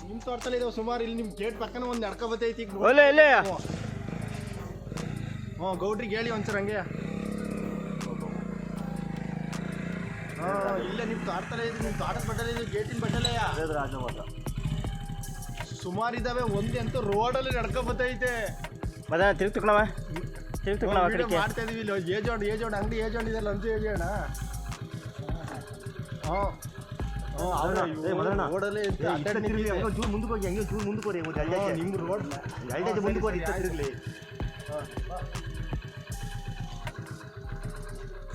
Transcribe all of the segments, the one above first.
ನಿಮ್ ತೋಟದಲ್ಲಿ ಇದಾವೆ ಸುಮಾರು ಇಲ್ಲಿ ನಿಮ್ ಗೇಟ್ ಪಕ್ಕನ ಒಂದ್ ನಡ್ಕೊ ಬತ್ತೈತಿ ಒಲೆ ಇಲ್ಲೇ. ಹ್ಞೂ ಗೌಡ್ರಿಗೆ ಹೇಳಿ ಒಂದ್ಸರ ಹಂಗೆ. ಹಾ ಇಲ್ಲ ನಿಮ್ ತೋಟದಲ್ಲೇ ಇದೆ ನಿಮ್ ತೋಟದ ಬಟ್ಟಲೆ ಇದೆ ಗೇಟಿನ ಬಟ್ಟಲೆ ಸುಮಾರು ಇದಾವೆ ಒಂದೇ ಅಂತೂ ರೋಡಲ್ಲಿ ನಡ್ಕೊ ಬತ್ತೈತೆ ಮದ ತಿರುಗಿ ತಗೊಳವ ತಿರುಗಿ ಆ ಕಡೆಗೆ ಮಾಡ್ತಾ ಇದೀವಿ ಇಲ್ಲಿ ಏಜ್ ಏಜ್ ಅಂಗಡಿ ಏಜ್ ಇದೆ ಲಂಚ ಏಜೋಣ ಹಾಂ ಏ, ಮದಣ್ಣ. ರೋಡಲ್ಲೇ ಇತ್ತು, ಏ, ಅಡ್ಡಾಡಿ ಇತ್ತ ತಿರ್ಗ್ಲಿ, ನಿಂತಿದೆ. ಹಂಗೆ ಚೂರು ಮುಂದಕ್ಕೆ ಹೋಗಿ ಹಂಗೆ ಚೂರು ಮುಂದಕ್ಕೆ ಹೋಗಿ ಒಂದು ಹಾ, ಎರಡೇ ನಿಮ್ ರೋಡ್ ಎರಡೇ ಮುಂದಕ್ಕೆ ಹೋಗಿ ಇತ್ತ ಆಯ್ತು. ತಿರ್ಗ್ಲಿ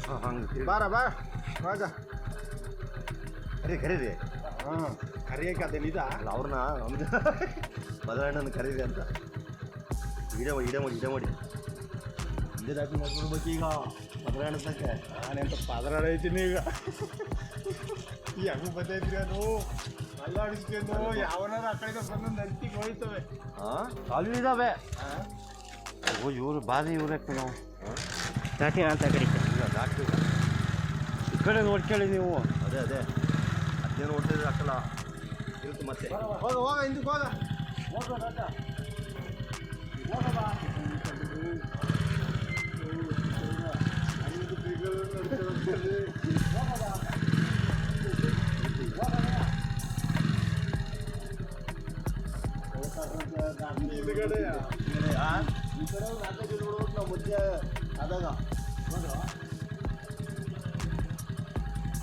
ಹಾಂ ಹಂಗೆ ಬಾರ ಬಾ ಬಾಗ ಕರಿ ಕರೀರಿ ಹಾಂ ಕರಿಯಕ್ಕೆ ಅದೇನಿದ ಅಲ್ಲ ಅವ್ರನ್ನ ನಮ್ದು ಮದರಣ್ಣನ ಕರೀರಿ ಅಂತ ಇಡೆ ಮಾಡಿ ಇಡೆ ಮಾಡಿ ಇಡೆ ಮಾಡಿ ಇದೇ ದಾಟಿ ಮಾಡ್ಕೊಡ್ಬೇಕು ಈಗ ಮದರಣ್ಣ ತನಕ ನಾನೆಂತ ಪದರ ಐತೀನಿ ಈಗ ಹೆಂಗ್ ಬರ್ತೈತ್ರಿ ಅದು ಅಲ್ಲಾಡಿಸ್ಕೊಂಡು ಯಾವನಾರು ಆ ಕಡೆ ಬಂದು ನಂತಿಗೆ ಹೋಯ್ತವೆ ಹಾಂ ಅಲ್ಲಿ ಇದಾವೆ. ಓ ಇವರು ಬಾರಿ ಇವ್ರೆ ನಾವು ದಾಟಿ ಅಂತ ಕಡೆ ಇಲ್ಲ ದಾಟಿ ಈ ಕಡೆ ನೋಡ್ಕೊಳ್ಳಿ ನೀವು. ಅದೇ ಅದೇ. ಅದೇನು ಹೊಡ್ತಿದ್ರೆ ಹಾಕಲ್ಲ. ಇರುತ್ತೆ ಮತ್ತೆ. ಹೋಗ ಹೋಗ ಹಿಂದಕ್ಕೆ ಹೋಗ. ಹಿಂದ್ಗಡೆ ಆ? ಈ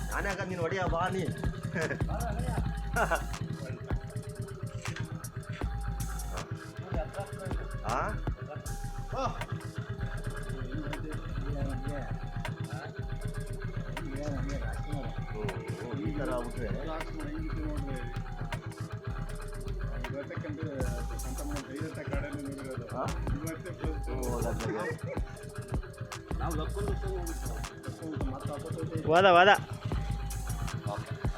ನಾನೇ ಹಾಕ ನೀನು ಹೊಡಿಯ? ಬಾ ನೀ. ಈ ಥರ ಆಗ್ಬಿಟ್ರೆ. ಆ? ಹ್ಮ್,